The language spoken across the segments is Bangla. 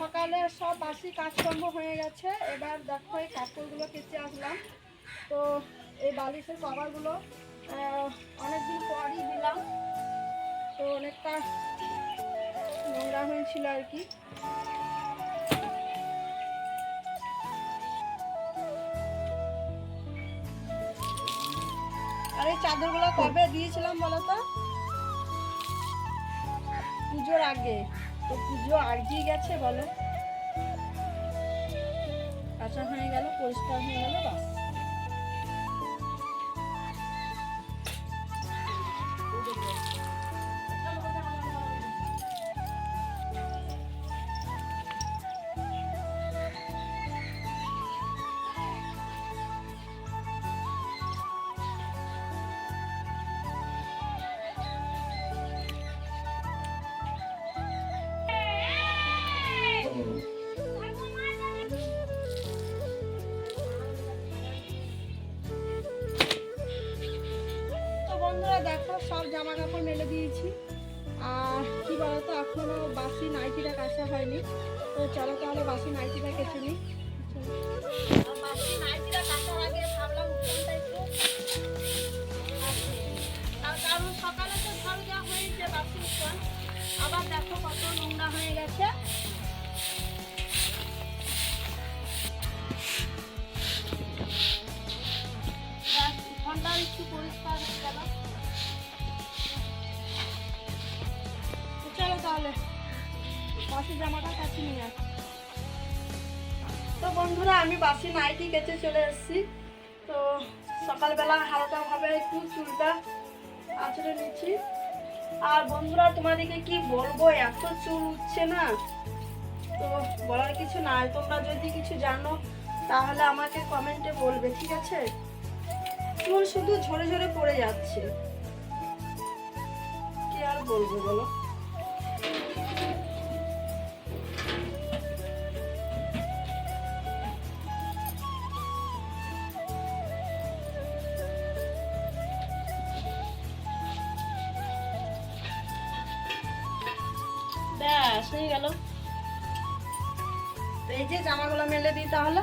সকালে সব বাসি কাজকর্ম হয়ে গেছে। এবার দেখো এই কাপড়গুলো কেচে আসলাম তো এই বালিশের কভারগুলো অনেকদিন পরই দিলাম। তো অনেকটা নোংরা হয়েছিল আর কি। আর এই চাদরগুলো কবে দিয়েছিলাম বলো তো? পুজোর আগে। তো পুজো আগিয়ে গেছে বলো। কাঁচা হয়ে গেল পরিষ্কার হয়ে গেল বাস। জামা কাপড় মেলে দিয়েছি। আর কি বলতো, এখনও বাসি নাইটিটা কাঁচা হয়নি। তো চলো তাহলে বাসি নাইটিটা কেটে নিই। বাসি নাইটিটা আগে কারণ আবার দেখো কত নোংরা হয়ে গেছে তো বন্ধুরা, আমি বাসি নাইটি কেচে চলে এসেছি। তো সকালবেলা হালকাভাবে একটু চুলটা আঁচড়ে নিচ্ছি। আর বন্ধুরা, তোমাদেরকে কি বলব, এত চুল উঠছে না? তো বলার কিছু নাই। তোমরা যদি কিছু জানো, তাহলে আমাকে কমেন্টে বলবে, ঠিক আছে? চুল শুধু ঝরে ঝরে পড়ে যাচ্ছে। কি আর বলব বলো? গেল এই যে জামাগুলো মেলে দিই তাহলে।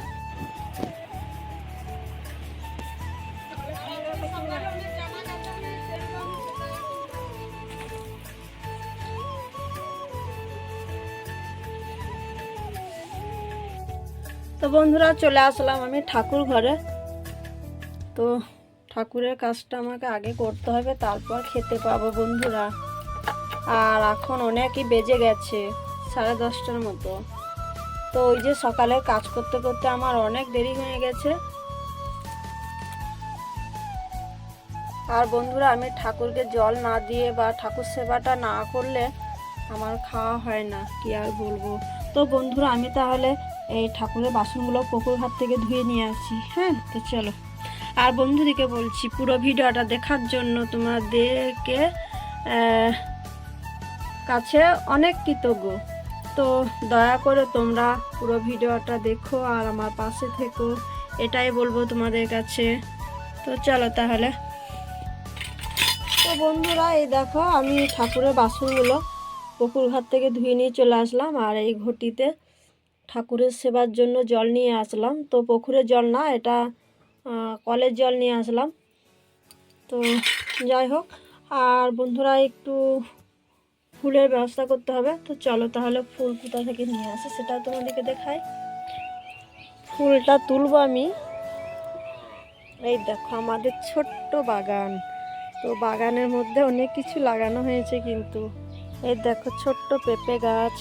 তো বন্ধুরা, চলে আসলাম আমি ঠাকুর ঘরে। তো ঠাকুরের কাজটা আমাকে আগে করতে হবে, তারপর খেতে পাবো বন্ধুরা। আর এখন অনেকই বেজে গেছে। সাড়ে দশটার মতো। তো ওই যে সকালে কাজ করতে করতে আমার অনেক দেরি হয়ে গেছে। আর বন্ধুরা, আমি ঠাকুরকে জল না দিয়ে বা ঠাকুর সেবাটা না করলে আমার খাওয়া হয় না, কি আর বলব। তো বন্ধুরা, আমি তাহলে এই ঠাকুরের বাসনগুলো পুকুর ঘাট থেকে ধুয়ে নিয়ে আসি হ্যাঁ? তো চলো। আর বন্ধুদিকে বলছি, পুরো ভিডিওটা দেখার জন্য তোমাদেরকে কাছে অনেক কৃতজ্ঞ। তো দয়া করে তোমরা পুরো ভিডিওটা দেখো আর আমার পাশে থেকো। এটাই বলব তোমাদের কাছে। তো চলো তাহলে। তো বন্ধুরা, এই দেখো আমি ঠাকুরের বাসনগুলো পুকুর ঘাট থেকে ধুয়ে নিয়ে চলে আসলাম আর এই ঘটিতে ঠাকুরের সেবার জন্য জল নিয়ে আসলাম। তো পুকুরের জল না, এটা কলের জল নিয়ে আসলাম। তো যাই হোক, আর বন্ধুরা একটু ফুলের ব্যবস্থা করতে হবে। তো চলো তাহলে ফুল কোথা থেকে নিয়ে আসে সেটা তোমাদেরকে দেখাই। ফুলটা তুলবো আমি। এই দেখো, আমাদের ছোট্ট বাগান। তো বাগানের মধ্যে অনেক কিছু লাগানো হয়েছে কিন্তু। এই দেখো, ছোট্ট পেঁপে গাছ,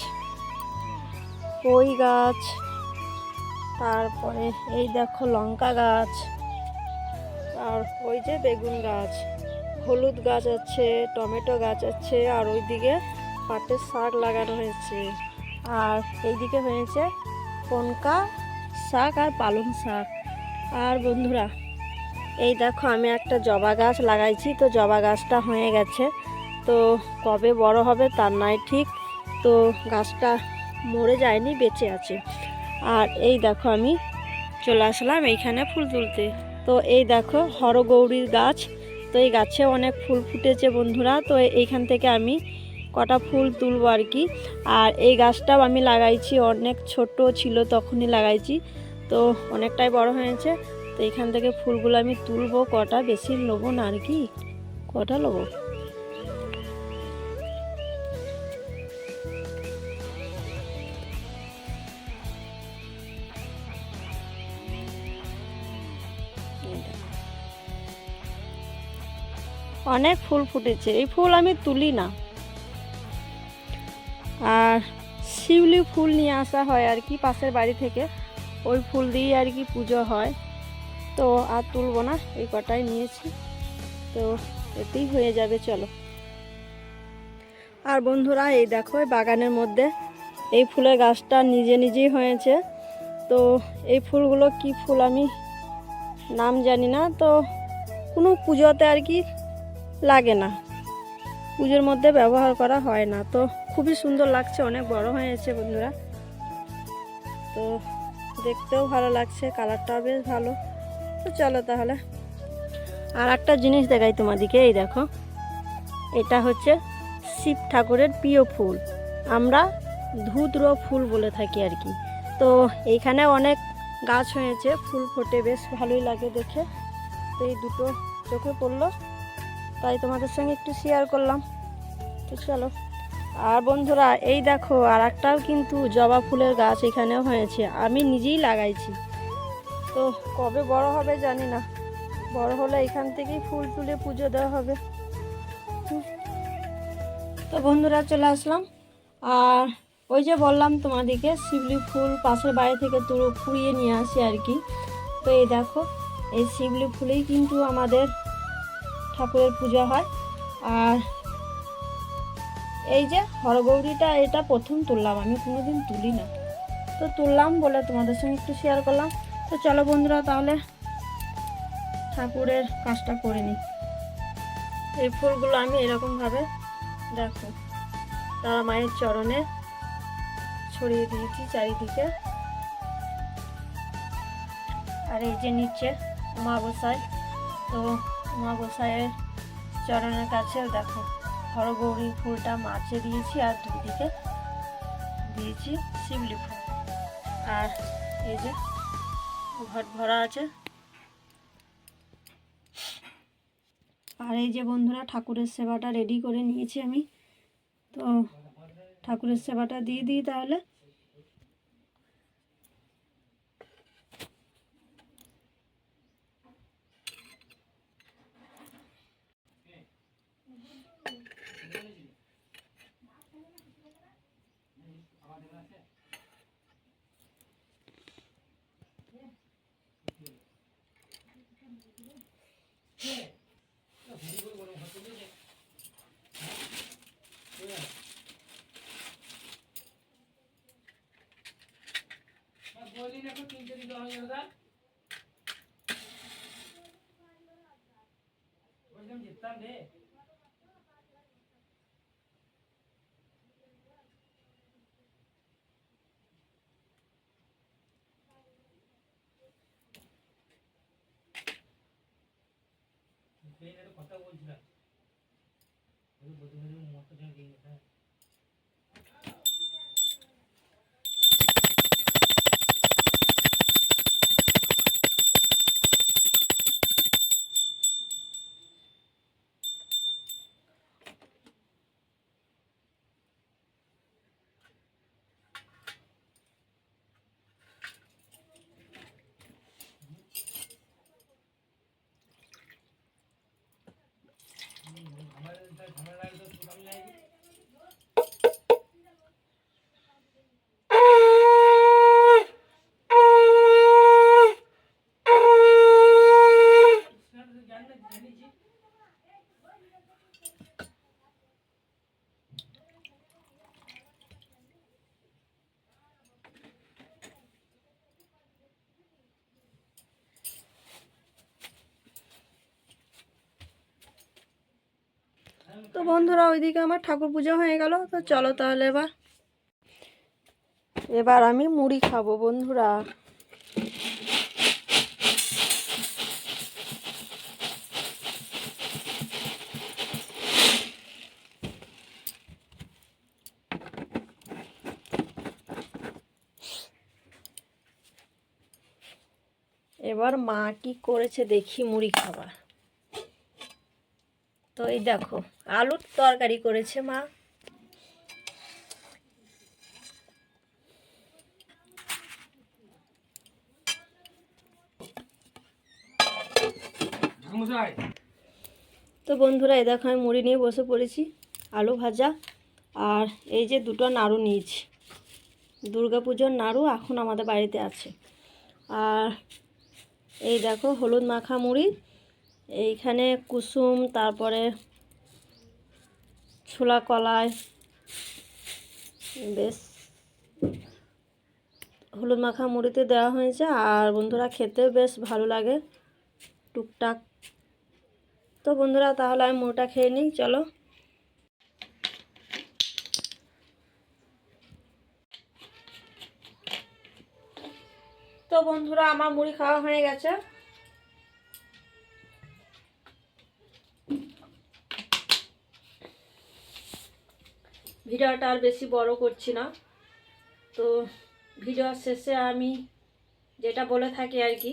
কই গাছ, তারপরে এই দেখো লঙ্কা গাছ, আর ওই যে বেগুন গাছ। হলুদ গাছ আছে, টমেটো গাছ আছে, আর ওইদিকে পাটের শাক লাগানো হয়েছে। আর এইদিকে হয়েছে কনকা শাক আর পালং শাক। আর বন্ধুরা, এই দেখো আমি একটা জবা গাছ লাগাইছি, তো জবা গাছটা হয়ে গেছে। তো কবে বড় হবে তার নাই ঠিক, তো গাছটা মরে যায়নি, বেঁচে আছে। আর এই দেখো আমি চলে আসলাম এইখানে ফুল তুলতে। তো এই দেখো হরগৌরীর গাছ তো এই গাছে অনেক ফুল ফুটেছে বন্ধুরা, তো এইখান থেকে আমি কটা ফুল তুলব আর কি। আর এই গাছটাও আমি লাগাইছি, অনেক ছোট ছিল তখনই লাগাইছি, তো অনেকটাই বড় হয়েছে। তো এখান থেকে ফুলগুলো আমি তুলব, কটা বেশি নেব না আর কি? কটা নেব? অনেক ফুল ফুটেছে। এই ফুল আমি তুলি না। আর শিউলি ফুল নিয়ে আসা হয় আর কি পাশের বাড়ি থেকে। ওই ফুল দিয়ে আর কি পুজো হয়। তো আর তুলবো না, এই কটাই নিয়েছি। তো এতেই হয়ে যাবে, চলো। আর বন্ধুরা, এই দেখো বাগানের মধ্যে এই ফুলের গাছটা নিজে নিজেই হয়েছে। তো এই ফুলগুলো কি ফুল আমি নাম জানি না। তো কোনো পুজোতে আর কি লাগে না। পুজোর মধ্যে ব্যবহার করা হয় না। তো খুবই সুন্দর লাগছে, অনেক বড় হয়েছে বন্ধুরা। তো দেখতেও ভালো লাগছে, কালারটাও বেশ ভালো। তো চলো তাহলে। আর একটা জিনিস দেখাই তোমাদিকে, এই দেখো। এটা হচ্ছে শিব ঠাকুরের প্রিয় ফুল। আমরা ধুদ্র ফুল বলে থাকি আর কি। তো এইখানে অনেক গাছ হয়েছে, ফুল ফোটে, বেশ ভালোই লাগে দেখে। তো এই দুটো চোখে পড়ল। তাই তোমাদের সঙ্গে একটু শেয়ার করলাম। তো চলো। আর বন্ধুরা, এই দেখো আর একটাও কিন্তু জবা ফুলের গাছ এখানেও হয়েছে। আমি নিজেই লাগাইছি। তো কবে বড় হবে জানি না। বড় হলে এখান থেকেই ফুল তুলে পুজো দেওয়া হবে। তো বন্ধুরা, চলে আসলাম। আর ওই যে বললাম তোমাদেরকে শিবলি ফুল পাশের বাড়ি থেকে তুলো কুড়িয়ে নিয়ে আসি আর কি। তো এই দেখো, এই শিবলি ফুলেই কিন্তু আমাদের ঠাকুরের পূজা হয়। আর এই যে হরগৌরীটা, এটা প্রথম তুললাম। আমি কোনোদিন তুলি না তো তুললাম বলে তোমাদের সঙ্গে একটু শেয়ার করলাম। তো চলো বন্ধুরা, তাহলে ঠাকুরের কাজটা করে নিই। এই ফুলগুলো আমি এরকমভাবে, দেখো, তারা মায়ের চরণে ছড়িয়ে দিয়েছি চারিদিকে। আর এই যে নিচে মা গোসাই তো মা গোসাইয়ের চরণের কাছে, দেখো হরগৌরী ফুলটা মাছে দিয়েছি আর দুদিকে দিয়েছি শিবলি ফুল। আর এই যে ঘট ভরা আছে। আর এই যে বন্ধুরা, ঠাকুরের সেবাটা রেডি করে নিয়েছি আমি। তো ঠাকুরের সেবাটা দিয়ে দিই তাহলে। बोली ना कुछ तीन दिन दो हम लोग बोल हम जितना दे মতো তো বন্ধুরা ওইদিকে আমার ঠাকুর পুজো হয়ে গেল, তো চলো তাহলে এবার। এবার আমি মুড়ি খাব বন্ধুরা। এবার মা কি করেছে দেখি মুড়ি খাবার। তো এই দেখো আলুর তরকারি করেছে মা। তো বন্ধুরা এই দেখো আমি মুড়ি নিয়ে বসে পড়েছি আলু ভাজা আর এই যে দুটো নাড়ু নিয়েছি। দুর্গা পুজোর নাড়ু এখন আমাদের বাড়িতে আছে। আর এই দেখো হলুদ মাখা মুড়ি এইখানে কুসুম, তারপরে ছোলা কলাই, বেশ। হলুদ মাখা মুড়িতে দেওয়া হয়েছে, আর বন্ধুরা খেতে বেশ ভালো লাগে টুকটাক। তো বন্ধুরা, তাহলে আমি মুড়িটা খেয়ে নিই, চলো। তো বন্ধুরা, আমার মুড়ি খাওয়া হয়ে গেছে। ভিডিওটা আর বেশি বড় করছি না। তো ভিডিও শেষে আমি যেটা বলে থাকি আর কি,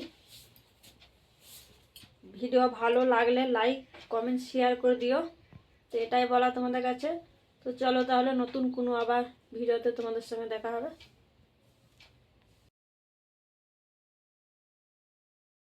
ভিডিও ভালো লাগলে লাইক কমেন্ট শেয়ার করে দিও। তো এটাই বলা তোমাদের কাছে। তো চলো তাহলে নতুন কোনো আবার ভিডিওতে তোমাদের সঙ্গে দেখা হবে।